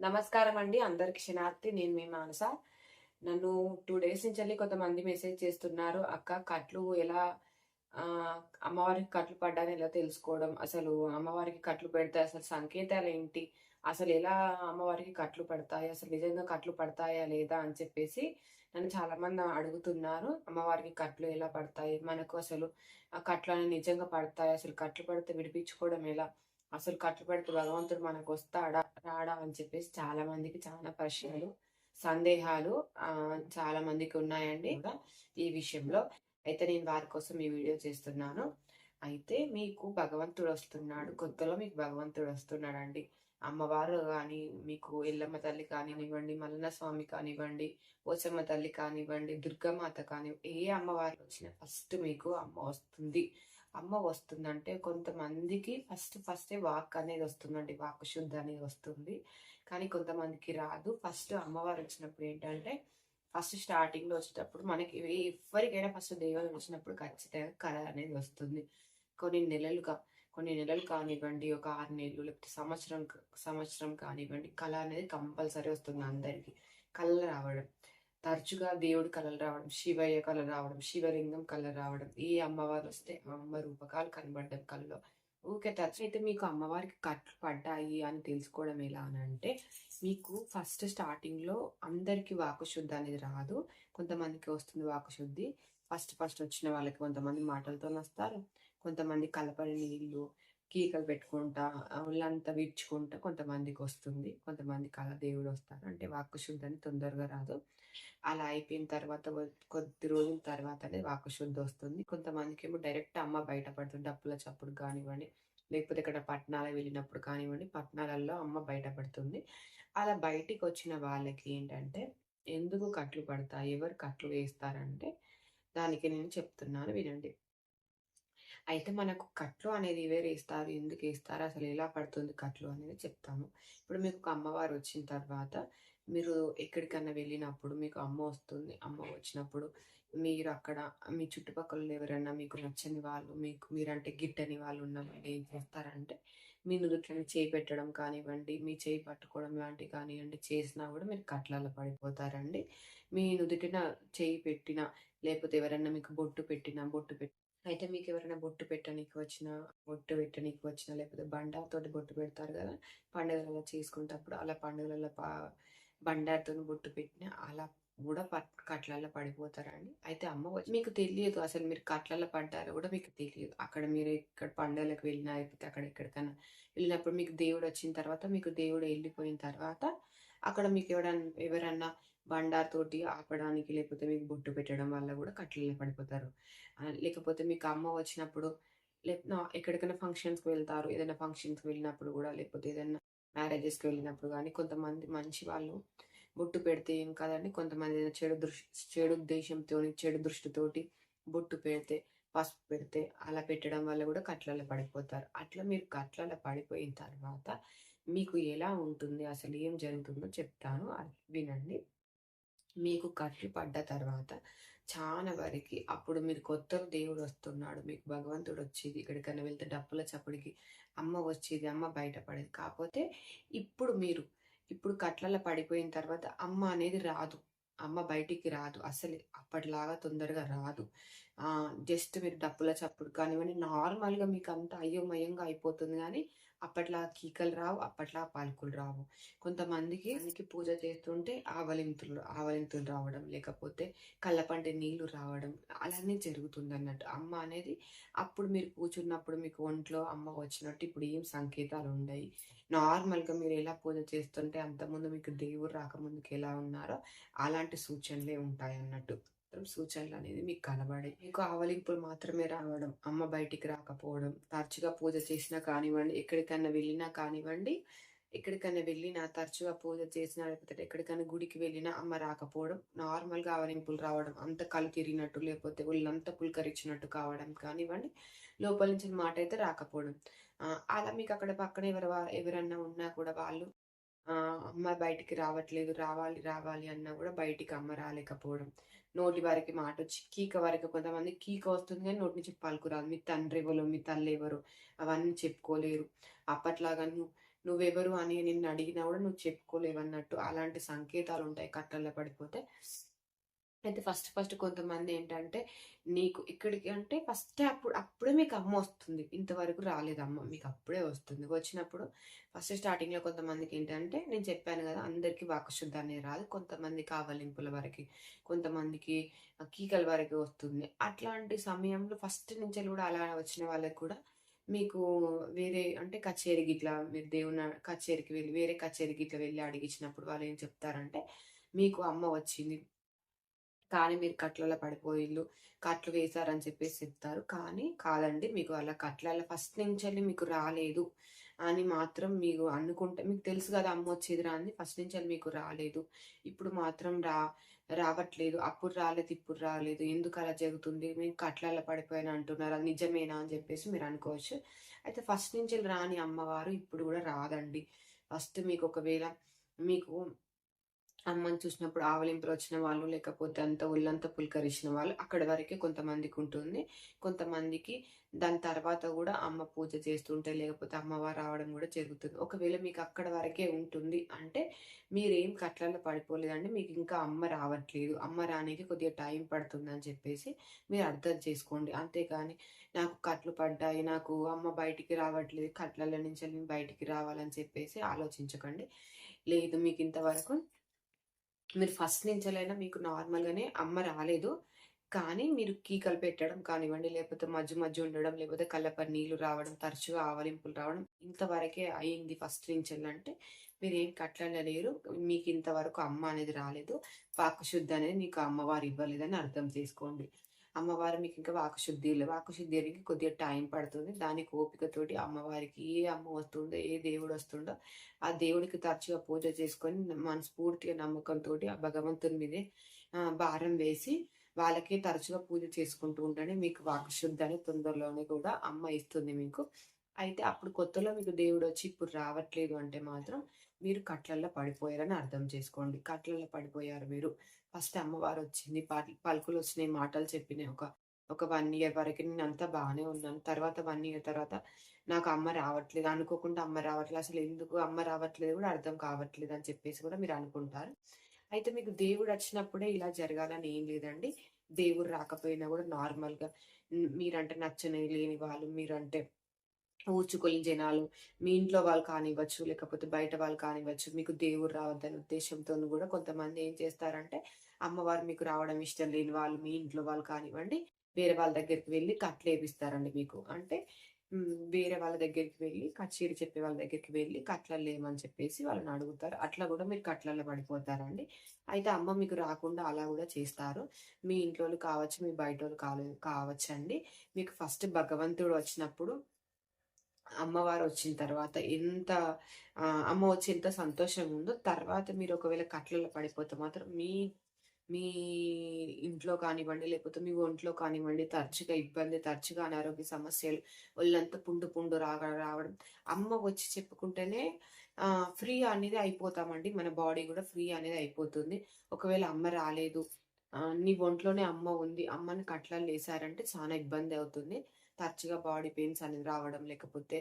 నమస్కారం అండి అందరికి క్షణార్థి నేను మీ మానస. నన్ను టూ డేస్ నుంచి వెళ్ళి కొంతమంది మెసేజ్ చేస్తున్నారు. అక్క కట్లు ఎలా అమ్మవారికి కట్లు పడ్డాని ఎలా తెలుసుకోవడం? అసలు అమ్మవారికి కట్లు పెడితే అసలు సంకేతాలు ఏంటి? అసలు ఎలా అమ్మవారికి కట్లు పడతాయి? అసలు నిజంగా కట్లు పడతాయా లేదా అని చెప్పేసి నన్ను చాలా మంది అడుగుతున్నారు. అమ్మవారికి కట్లు ఎలా పడతాయి? మనకు అసలు ఆ కట్లు అనేవి నిజంగా పడతాయి? అసలు కట్లు పడితే విడిపించుకోవడం ఎలా? అసలు కట్టుబడితే పెడితే భగవంతుడు మనకు వస్తాడా రాడా అని చెప్పేసి చాలా మందికి చాలా ప్రశ్నలు సందేహాలు చాలా మందికి ఉన్నాయండి ఇంకా ఈ విషయంలో. అయితే నేను వారి కోసం ఈ వీడియో చేస్తున్నాను. అయితే మీకు భగవంతుడు వస్తున్నాడు కొత్తలో మీకు భగవంతుడు వస్తున్నాడు అండి అమ్మవారు కానీ మీకు ఎల్లమ్మ తల్లి కానివ్వండి మల్లన్న స్వామి కానివ్వండి పోచమ్మ తల్లి కానివ్వండి దుర్గామాత కానివ్వండి ఏ అమ్మవారు వచ్చినా ఫస్ట్ మీకు అమ్మ వస్తుంది. అమ్మ వస్తుందంటే కొంతమందికి ఫస్ట్ ఫస్టే వాక్ అనేది వస్తుందండి. వాక్ శుద్ధ అనేది వస్తుంది. కానీ కొంతమందికి రాదు. ఫస్ట్ అమ్మవారు వచ్చినప్పుడు ఏంటంటే ఫస్ట్ స్టార్టింగ్లో వచ్చేటప్పుడు మనకి ఎవరికైనా ఫస్ట్ దేవత వచ్చినప్పుడు ఖచ్చితంగా కళ అనేది వస్తుంది. కొన్ని నెలలుగా కొన్ని నెలలు కానివ్వండి ఒక ఆరు నెలలు లేకపోతే సంవత్సరం సంవత్సరం కానివ్వండి కళ అనేది కంపల్సరీ వస్తుంది అందరికీ. కళ రావడం. తరచుగా దేవుడు కళలు రావడం శివయ్య కళ రావడం శివలింగం కళ రావడం ఏ అమ్మవారు వస్తే అమ్మ రూపకాలు కనబడడం కళ్ళలో ఓకే తరచు అయితే మీకు అమ్మవారికి కట్లు పడ్డాయి అని తెలుసుకోవడం ఎలా అని అంటే మీకు ఫస్ట్ స్టార్టింగ్లో అందరికీ అందరికి వాకుశుద్ధి అనేది రాదు. కొంతమందికి వస్తుంది వాకుశుద్ధి. ఫస్ట్ ఫస్ట్ వచ్చిన వాళ్ళకి కొంతమంది మాటలతో వస్తారు. కొంతమంది కలపని నీళ్ళు కీకలు పెట్టుకుంటా ఒళ్ళంతా విడ్చుకుంటా కొంతమందికి వస్తుంది కొంతమంది కళ దేవుడు వస్తారు అంటే వాక్కుశుద్ధి అని తొందరగా రాదు. అలా అయిపోయిన తర్వాత కొద్ది రోజుల తర్వాతనే వాక్కుశుద్ధి వస్తుంది కొంతమందికి ఏమో డైరెక్ట్ అమ్మ బయటపడుతుంది. డప్పుల చప్పుడు కానివ్వండి లేకపోతే ఇక్కడ పట్టణాలకు వెళ్ళినప్పుడు కానివ్వండి పట్టణాలలో అమ్మ బయటపడుతుంది. అలా బయటికి వచ్చిన వాళ్ళకి ఏంటంటే ఎందుకు కట్లు పడతాయి? ఎవరు కట్లు వేస్తారంటే? దానికి నేను చెప్తున్నాను వినండి. అయితే మనకు కట్లు అనేది వేరే వేస్తారు ఎందుకు వేస్తారు? అసలు ఎలా పడుతుంది కట్లు అనేది చెప్తాము. ఇప్పుడు మీకు ఒక అమ్మవారు వచ్చిన తర్వాత మీరు ఎక్కడికన్నా వెళ్ళినప్పుడు మీకు అమ్మ వస్తుంది. అమ్మ వచ్చినప్పుడు మీరు అక్కడ మీ చుట్టుపక్కల ఎవరైనా మీకు నచ్చని వాళ్ళు మీకు మీరంటే గిట్టని వాళ్ళు ఉన్నవండి ఏం చేస్తారంటే మీ నుదుట్లని చేయి పెట్టడం కానివ్వండి మీ చేయి పట్టుకోవడం లాంటివి కానివ్వండి చేసినా కూడా మీరు కట్లలో పడిపోతారండి. మీ నుదుటిన చేయి పెట్టిన లేకపోతే ఎవరైనా మీకు బొట్టు పెట్టినా బొట్టు పెట్టి అయితే మీకు ఎవరైనా బొట్టు పెట్టడానికి వచ్చిన బొట్టు పెట్టడానికి వచ్చిన లేకపోతే బండాతోటి బొట్టు పెడతారు కదా పండుగలలో చేసుకుంటప్పుడు అలా పండుగలలో పా బండారుతో బొట్టు పెట్టిన అలా కూడా పట్ కట్లలో పడిపోతారండి అయితే అమ్మ వచ్చి మీకు తెలియదు అసలు మీరు కట్లల్లో పడ్డారో కూడా మీకు తెలియదు. అక్కడ మీరు ఇక్కడ పండుగలకు వెళ్ళినా లేకపోతే అక్కడ ఎక్కడికైనా వెళ్ళినప్పుడు మీకు దేవుడు వచ్చిన తర్వాత మీకు దేవుడు వెళ్ళిపోయిన తర్వాత అక్కడ మీకు ఎవరన్నా ఎవరన్నా బండారుతోటి ఆపడానికి లేకపోతే మీకు బొట్టు పెట్టడం వల్ల కూడా కట్లలో పడిపోతారు. లేకపోతే మీకు అమ్మ వచ్చినప్పుడు లేకపోతే ఎక్కడికైనా ఫంక్షన్స్కి వెళ్తారు ఏదైనా ఫంక్షన్స్కి వెళ్ళినప్పుడు కూడా లేకపోతే ఏదైనా మ్యారేజెస్కి వెళ్ళినప్పుడు కానీ కొంతమంది మంచి వాళ్ళు బొట్టు పెడితే ఏం కాదండి కొంతమంది ఏదైనా చెడు దృష్టి చెడు ఉద్దేశంతో చెడు దృష్టితోటి బొట్టు పెడితే పసుపు పెడితే అలా పెట్టడం వల్ల కూడా కట్లలో పడిపోతారు. అట్లా మీరు కట్లలో పడిపోయిన తర్వాత మీకు ఎలా ఉంటుంది అసలు ఏం జరుగుతుందో చెప్తాను అది వినండి. మీకు కట్లు పడ్డ తర్వాత చాలా వరకు అప్పుడు మీరు కొత్త దేవుడు వస్తున్నాడు. మీకు భగవంతుడు వచ్చేది. ఎక్కడికైనా వెళ్తే డప్పుల చప్పుడికి అమ్మ వచ్చేది. అమ్మ బయటపడేది కాకపోతే ఇప్పుడు మీరు ఇప్పుడు కట్లలో పడిపోయిన తర్వాత అమ్మ అనేది రాదు. అమ్మ బయటికి రాదు. అసలు అప్పటిలాగా తొందరగా రాదు. జస్ట్ మీరు డప్పుల చప్పుడు కానివ్వండి. నార్మల్గా మీకు అంత అయోమయంగా అయిపోతుంది. కానీ అప్పట్లా కీకలు రావు అప్పట్లా పాలకులు రావు. కొంతమందికి మనకి పూజ చేస్తుంటే ఆవలింతులు ఆవలింతులు రావడం లేకపోతే కళ్ళపంటి నీళ్ళు రావడం అలానే జరుగుతుంది అన్నట్టు అమ్మ అనేది అప్పుడు మీరు కూర్చున్నప్పుడు మీకు ఒంట్లో అమ్మ వచ్చినట్టు ఇప్పుడు ఏం సంకేతాలు ఉన్నాయి నార్మల్గా మీరు ఎలా పూజ చేస్తుంటే అంతకుముందు మీకు దేవుడు రాకముందుకు ఎలా ఉన్నారో అలాంటి సూచనలే ఉంటాయి అన్నట్టు సూచనలు అనేది మీకు కనబడే మీకు ఆవలింపులు మాత్రమే రావడం అమ్మ బయటికి రాకపోవడం తరచుగా పూజ చేసినా కానివ్వండి ఎక్కడికైనా వెళ్ళినా కానివ్వండి ఎక్కడికైనా వెళ్ళినా తరచుగా పూజ చేసినా లేకపోతే ఎక్కడికైనా గుడికి వెళ్ళినా అమ్మ రాకపోవడం నార్మల్గా ఆవలింపులు రావడం అంత కళ్ళు తిరిగినట్టు లేకపోతే ఒళ్ళంతా పులకరించినట్టు కావడం కానివ్వండి లోపల నుంచి మాట అయితే రాకపోవడం. అలా మీకు అక్కడ పక్కన ఎవరు ఎవరన్నా ఉన్నా కూడా వాళ్ళు అమ్మ బయటికి రావట్లేదు రావాలి రావాలి అన్నా కూడా బయటికి అమ్మ రాలేకపోవడం. నోటి వారికి మాట వచ్చి కీక వరకు కొంతమంది కీక వస్తుంది కానీ నోటి నుంచి పలుకురాదు మీ తండ్రి ఎవరు మీ తల్లి ఎవరు? అవన్నీ చెప్పుకోలేరు. అప్పట్లాగా నువ్వు నువ్వెవరు అని నిన్ను అడిగినా కూడా నువ్వు చెప్పుకోలేవు అన్నట్టు అలాంటి సంకేతాలు ఉంటాయి కట్టల్లో పడిపోతే. అయితే ఫస్ట్ ఫస్ట్ కొంతమంది ఏంటంటే నీకు ఇక్కడికి అంటే ఫస్ట్ అప్పుడు అప్పుడే మీకు అమ్మ వస్తుంది. ఇంతవరకు రాలేదు అమ్మ మీకు అప్పుడే వస్తుంది. వచ్చినప్పుడు ఫస్ట్ స్టార్టింగ్లో కొంతమందికి ఏంటంటే నేను చెప్పాను కదా అందరికీ వాకశుద్ధ అనేది రాదు. కొంతమంది కావలింపుల వరకు కొంతమందికి కీకల వరకు వస్తుంది. అట్లాంటి సమయంలో ఫస్ట్ నుంచి కూడా అలా వచ్చిన వాళ్ళకి కూడా మీకు వేరే అంటే కచేరీ గిట్లా మీరు దేవుని కచేరీకి వెళ్ళి వేరే కచేరీ గిట్లా వెళ్ళి అడిగించినప్పుడు వాళ్ళు ఏం చెప్తారంటే మీకు అమ్మ వచ్చింది. కానీ మీరు కట్లలో పడిపోయిల్లు కట్లు వేశారని చెప్పేసి చెప్తారు. కానీ కాదండి మీకు అలా కట్లలో ఫస్ట్ నుంచి మీకు రాలేదు అని మాత్రం మీకు అనుకుంటే మీకు తెలుసు కదా అమ్మ వచ్చేది రాని ఫస్ట్ నుంచి మీకు రాలేదు. ఇప్పుడు మాత్రం రా రావట్లేదు. అప్పుడు రాలేదు ఇప్పుడు రాలేదు. ఎందుకు అలా జరుగుతుంది? మేము కట్లలో పడిపోయిన అంటున్నారు. అది నిజమేనా అని చెప్పేసి మీరు అనుకోవచ్చు. అయితే ఫస్ట్ నుంచి రాని అమ్మవారు ఇప్పుడు కూడా రాదండి. ఫస్ట్ మీకు ఒకవేళ మీకు అమ్మని చూసినప్పుడు ఆవలింపులు వచ్చిన వాళ్ళు లేకపోతే అంత ఒళ్ళంతా పులకరించిన వాళ్ళు అక్కడ వరకే కొంతమందికి ఉంటుంది. కొంతమందికి దాని తర్వాత కూడా అమ్మ పూజ చేస్తుంటే లేకపోతే అమ్మవారు రావడం కూడా జరుగుతుంది. ఒకవేళ మీకు అక్కడ వరకే ఉంటుంది అంటే మీరేం కట్లలో పడిపోలేదండి. మీకు ఇంకా అమ్మ రావట్లేదు. అమ్మ రానికి కొద్దిగా టైం పడుతుంది అని చెప్పేసి మీరు అర్థం చేసుకోండి. అంతేగాని నాకు కట్లు పడ్డాయి నాకు అమ్మ బయటికి రావట్లేదు కట్లల నుంచి బయటికి రావాలని చెప్పేసి ఆలోచించకండి. లేదు మీకు ఇంతవరకు మీరు ఫస్ట్ నుంచెలైనా మీకు నార్మల్గానే అమ్మ రాలేదు. కానీ మీరు కీకలు పెట్టడం కానివ్వండి లేకపోతే మధ్య మధ్య ఉండడం లేకపోతే కళ్ళపరి నీళ్ళు రావడం తరచుగా ఆవలింపులు రావడం ఇంతవరకే అయింది ఫస్ట్ నుంచి అంటే మీరు ఏం మీకు ఇంతవరకు అమ్మ అనేది రాలేదు. పాకశుద్ధి అనేది మీకు అమ్మవారు ఇవ్వలేదని అర్థం చేసుకోండి. అమ్మవారు మీకు ఇంకా వాకశుద్ధి వాకశుద్ధి కొద్దిగా టైం పడుతుంది. దానికి ఓపికతోటి అమ్మవారికి ఏ అమ్మ వస్తుందో ఏ దేవుడు వస్తుండో ఆ దేవుడికి తరచుగా పూజ చేసుకొని మనస్ఫూర్తిగా నమ్మకంతో ఆ భగవంతుని మీదే భారం వేసి వాళ్ళకి తరచుగా పూజ చేసుకుంటూ ఉండండి. మీకు వాకశుద్ధి అని తొందరలోనే కూడా అమ్మ ఇస్తుంది మీకు. అయితే అప్పుడు కొత్తలో మీకు దేవుడు వచ్చి ఇప్పుడు రావట్లేదు అంటే మాత్రం మీరు కట్లల్లో పడిపోయారని అర్థం చేసుకోండి. కట్లల్లో పడిపోయారు మీరు. ఫస్ట్ అమ్మవారు వచ్చింది. పలుకులు వచ్చినాయి. మాటలు చెప్పినాయి. ఒక ఒక వన్ ఇయర్ వరకు నేను అంతా బాగానే ఉన్నాను. తర్వాత వన్ ఇయర్ తర్వాత నాకు అమ్మ రావట్లేదు. అనుకోకుండా అమ్మ రావట్లేదు. అసలు ఎందుకు అమ్మ రావట్లేదు కూడా అర్థం కావట్లేదు అని చెప్పేసి కూడా మీరు అనుకుంటారు. అయితే మీకు దేవుడు వచ్చినప్పుడే ఇలా జరగాలని ఏం లేదండి. దేవుడు రాకపోయినా కూడా నార్మల్గా మీరంటే నచ్చని లేని వాళ్ళు మీరంటే ఊర్చుకోలేని జనాలు. మీ ఇంట్లో వాళ్ళు కానివ్వచ్చు లేకపోతే బయట వాళ్ళు కానివ్వచ్చు మీకు దేవుడు రావద్దనే ఉద్దేశంతో కూడా కొంతమంది ఏం చేస్తారంటే అమ్మవారు మీకు రావడం ఇష్టం లేని వాళ్ళు మీ ఇంట్లో వాళ్ళు కానివ్వండి వేరే వాళ్ళ దగ్గరికి వెళ్ళి కట్లేపిస్తారండి మీకు. అంటే వేరే వాళ్ళ దగ్గరికి వెళ్ళి కచేరి చెప్పే వాళ్ళ దగ్గరికి వెళ్ళి కట్లలు లేమని చెప్పేసి వాళ్ళని అడుగుతారు. అట్లా కూడా మీరు కట్లలో పడిపోతారండి. అయితే అమ్మ మీకు రాకుండా అలా కూడా చేస్తారు. మీ ఇంట్లో కావచ్చు మీ బయట వాళ్ళు కావచ్చు అండి మీకు ఫస్ట్ భగవంతుడు వచ్చినప్పుడు అమ్మవారు వచ్చిన తర్వాత ఎంత అమ్మ వచ్చి ఎంత సంతోషంగా ఉందో తర్వాత మీరు ఒకవేళ కట్లలో పడిపోతే మాత్రం మీ మీ ఇంట్లో కానివ్వండి లేకపోతే మీ ఒంట్లో కానివ్వండి తరచుగా ఇబ్బంది తరచుగా అనారోగ్య సమస్యలు ఒళ్ళంతా పుండు పుండు రాగా రావడం అమ్మ వచ్చి చెప్పుకుంటేనే ఫ్రీ అనేది అయిపోతామండి. మన బాడీ కూడా ఫ్రీ అనేది అయిపోతుంది. ఒకవేళ అమ్మ రాలేదు నీ ఒంట్లోనే అమ్మ ఉంది అమ్మని కట్లలో వేసారంటే చాలా ఇబ్బంది అవుతుంది. తరచుగా బాడీ పెయిన్స్ అనేది రావడం లేకపోతే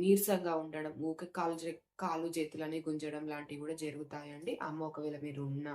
నీరసంగా ఉండడం ఊకే కాలు కాలు చేతులని గుంజడం లాంటివి కూడా జరుగుతాయండి. అమ్మ ఒకవేళ మీరు ఉన్న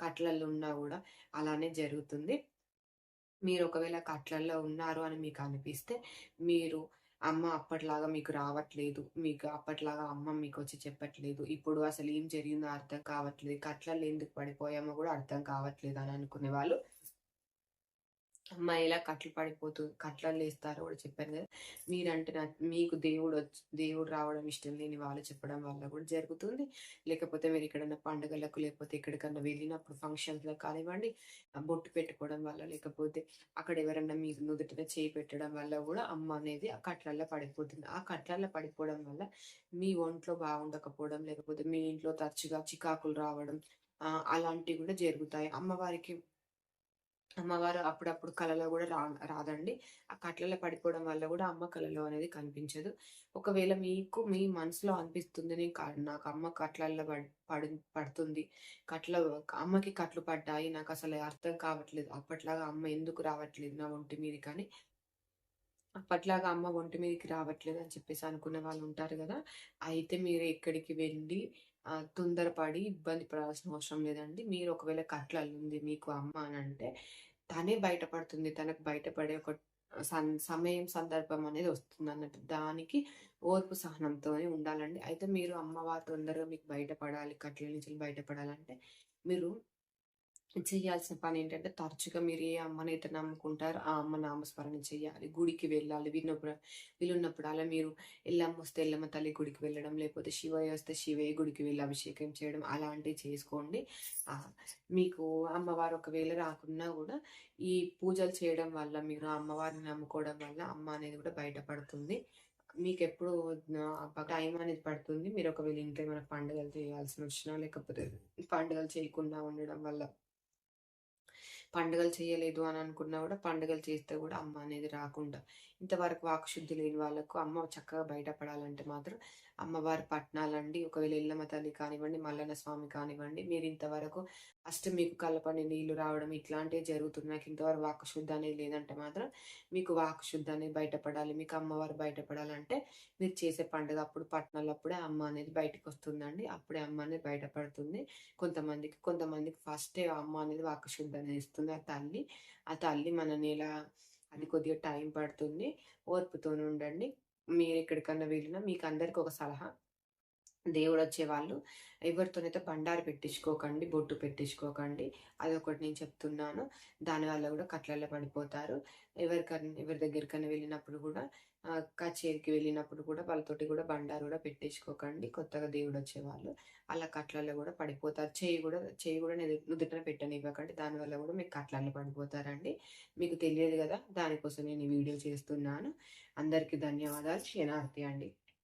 కట్లల్లో ఉన్నా కూడా అలానే జరుగుతుంది. మీరు ఒకవేళ కట్లల్లో ఉన్నారు అని మీకు అనిపిస్తే మీరు అమ్మ అప్పట్లాగా మీకు రావట్లేదు మీకు అప్పట్లాగా అమ్మ మీకు వచ్చి చెప్పట్లేదు ఇప్పుడు అసలు ఏం జరిగిందో అర్థం కావట్లేదు కట్లల్లో ఎందుకు పడిపోయామో కూడా అర్థం కావట్లేదు అని అనుకునే వాళ్ళు అమ్మాయి ఇలా కట్లు పడిపోతూ కట్లలు లేస్తారు కూడా చెప్పాను కదా. మీరంటే నా మీకు దేవుడు దేవుడు రావడం ఇష్టం లేని వాళ్ళు చెప్పడం వల్ల కూడా జరుగుతుంది. లేకపోతే మీరు ఎక్కడైనా పండుగలకు లేకపోతే ఎక్కడికన్నా వెళ్ళినప్పుడు ఫంక్షన్స్లో కానివ్వండి బొట్టు పెట్టుకోవడం వల్ల లేకపోతే అక్కడ ఎవరైనా మీ నుదుటిన చేయి పెట్టడం వల్ల కూడా అమ్మ అనేది ఆ కట్లల్లో పడిపోతుంది. ఆ కట్లల్లో పడిపోవడం వల్ల మీ ఒంట్లో బాగుండకపోవడం లేకపోతే మీ ఇంట్లో తరచుగా చికాకులు రావడం అలాంటివి కూడా జరుగుతాయి. అమ్మవారికి అమ్మవారు అప్పుడప్పుడు కళలో కూడా రా రాదండి. ఆ కట్లలో పడిపోవడం వల్ల కూడా అమ్మ కళలో అనేది కనిపించదు. ఒకవేళ మీకు మీ మనసులో అనిపిస్తుంది నేను నాకు అమ్మ కట్లల్లో పడి పడుతుంది కట్ల అమ్మకి కట్లు పడ్డాయి నాకు అసలు అర్థం కావట్లేదు అప్పట్లాగా అమ్మ ఎందుకు రావట్లేదు నా ఒంటి మీద కానీ అప్పట్లాగా అమ్మ ఒంటి మీదకి రావట్లేదు అని చెప్పేసి అనుకునే వాళ్ళు ఉంటారు కదా! అయితే మీరు ఎక్కడికి వెళ్ళి తొందరపడి ఇబ్బంది పడాల్సిన అవసరం లేదండి. మీరు ఒకవేళ కట్ల అల్లుంది మీకు అమ్మ అని అంటే తనే బయటపడుతుంది. తనకు బయటపడే ఒక సం సమయం, సందర్భం అనేది వస్తుంది అన్నట్టు దానికి ఓర్పు సహనంతోనే ఉండాలండి. అయితే మీరు అమ్మవారు తొందరగా మీకు బయటపడాలి, కట్ల నుంచి బయటపడాలంటే మీరు చేయాల్సిన పని ఏంటంటే తరచుగా మీరు ఏ అమ్మనైతే నమ్ముకుంటారు ఆ అమ్మ నామస్మరణ చేయాలి. గుడికి వెళ్ళాలి. విన్నప్పుడు వీళ్ళున్నప్పుడు అలా మీరు ఎల్లమ్మ వస్తే ఎల్లమ్మ తల్లి గుడికి వెళ్ళడం, లేకపోతే శివయ్య వస్తే శివయ్య గుడికి వెళ్ళి అభిషేకం చేయడం అలాంటివి చేసుకోండి. మీకు అమ్మవారు ఒకవేళ రాకున్నా కూడా ఈ పూజలు చేయడం వల్ల, మీరు ఆ అమ్మవారిని నమ్ముకోవడం వల్ల అమ్మ అనేది కూడా బయటపడుతుంది. మీకు ఎప్పుడు టైం అనేది పడుతుంది. మీరు ఒకవేళ ఇంట్లో ఏమైనా పండుగలు చేయాల్సిన వచ్చినా లేకపోతే పండుగలు చేయకుండా ఉండడం వల్ల పండుగలు చేయలేదు అని అనుకున్నా కూడా పండుగలు చేస్తే కూడా అమ్మ అనేది రాకుండా ఇంతవరకు వాక్శుద్ధి లేని వాళ్ళకు అమ్మ చక్కగా బయటపడాలంటే మాత్రం అమ్మవారి పట్నాలండి. ఒకవేళ ఎల్లమ్మ తల్లి కానివ్వండి, మల్లన్న స్వామి కానివ్వండి, మీరు ఇంతవరకు ఫస్ట్ మీకు కలపని నీళ్ళు రావడం ఇట్లాంటివి జరుగుతున్నాయి. నాకు ఇంతవరకు వాక్శుద్ధి అనేది లేదంటే మాత్రం మీకు వాక్శుద్ధి అనేది బయటపడాలి. మీకు అమ్మవారు బయటపడాలంటే మీరు చేసే పండుగ అప్పుడు పట్నాలప్పుడే అమ్మ అనేది బయటకొస్తుందండి. అప్పుడే అమ్మ అనేది బయటపడుతుంది. కొంతమందికి, కొంతమందికి ఫస్టే అమ్మ అనేది వాక్శుద్ధి అనేది ఇస్తుంది ఆ తల్లి. ఆ తల్లి మనని ఎలా అది కొద్దిగా టైం పడుతుంది. ఓర్పుతోని ఉండండి. మీరు ఎక్కడికన్నా వెళ్ళినా మీకందరికి ఒక సలహా. దేవుడు వచ్చేవాళ్ళు ఎవరితోనైతే బండారు పెట్టించుకోకండి. బొట్టు పెట్టించుకోకండి. అదొకటి నేను చెప్తున్నాను. దానివల్ల కూడా కట్లలో పడిపోతారు. ఎవరికన్నా ఎవరి దగ్గరికన్నా వెళ్ళినప్పుడు కూడా కచేరికి వెళ్ళినప్పుడు కూడా వాళ్ళతోటి కూడా బండారు కూడా పెట్టించుకోకండి. కొత్తగా దేవుడు వచ్చేవాళ్ళు అలా కట్లలో కూడా పడిపోతారు. చేయి కూడా చెయ్యి గూడా నుదు నుదుటిన పెట్టనివ్వకండి. దానివల్ల కూడా మీకు కట్లలో పడిపోతారండి. మీకు తెలియదు కదా దానికోసం నేను ఈ వీడియో చేస్తున్నాను. అందరికీ ధన్యవాదాలు. శనార్థి అండి.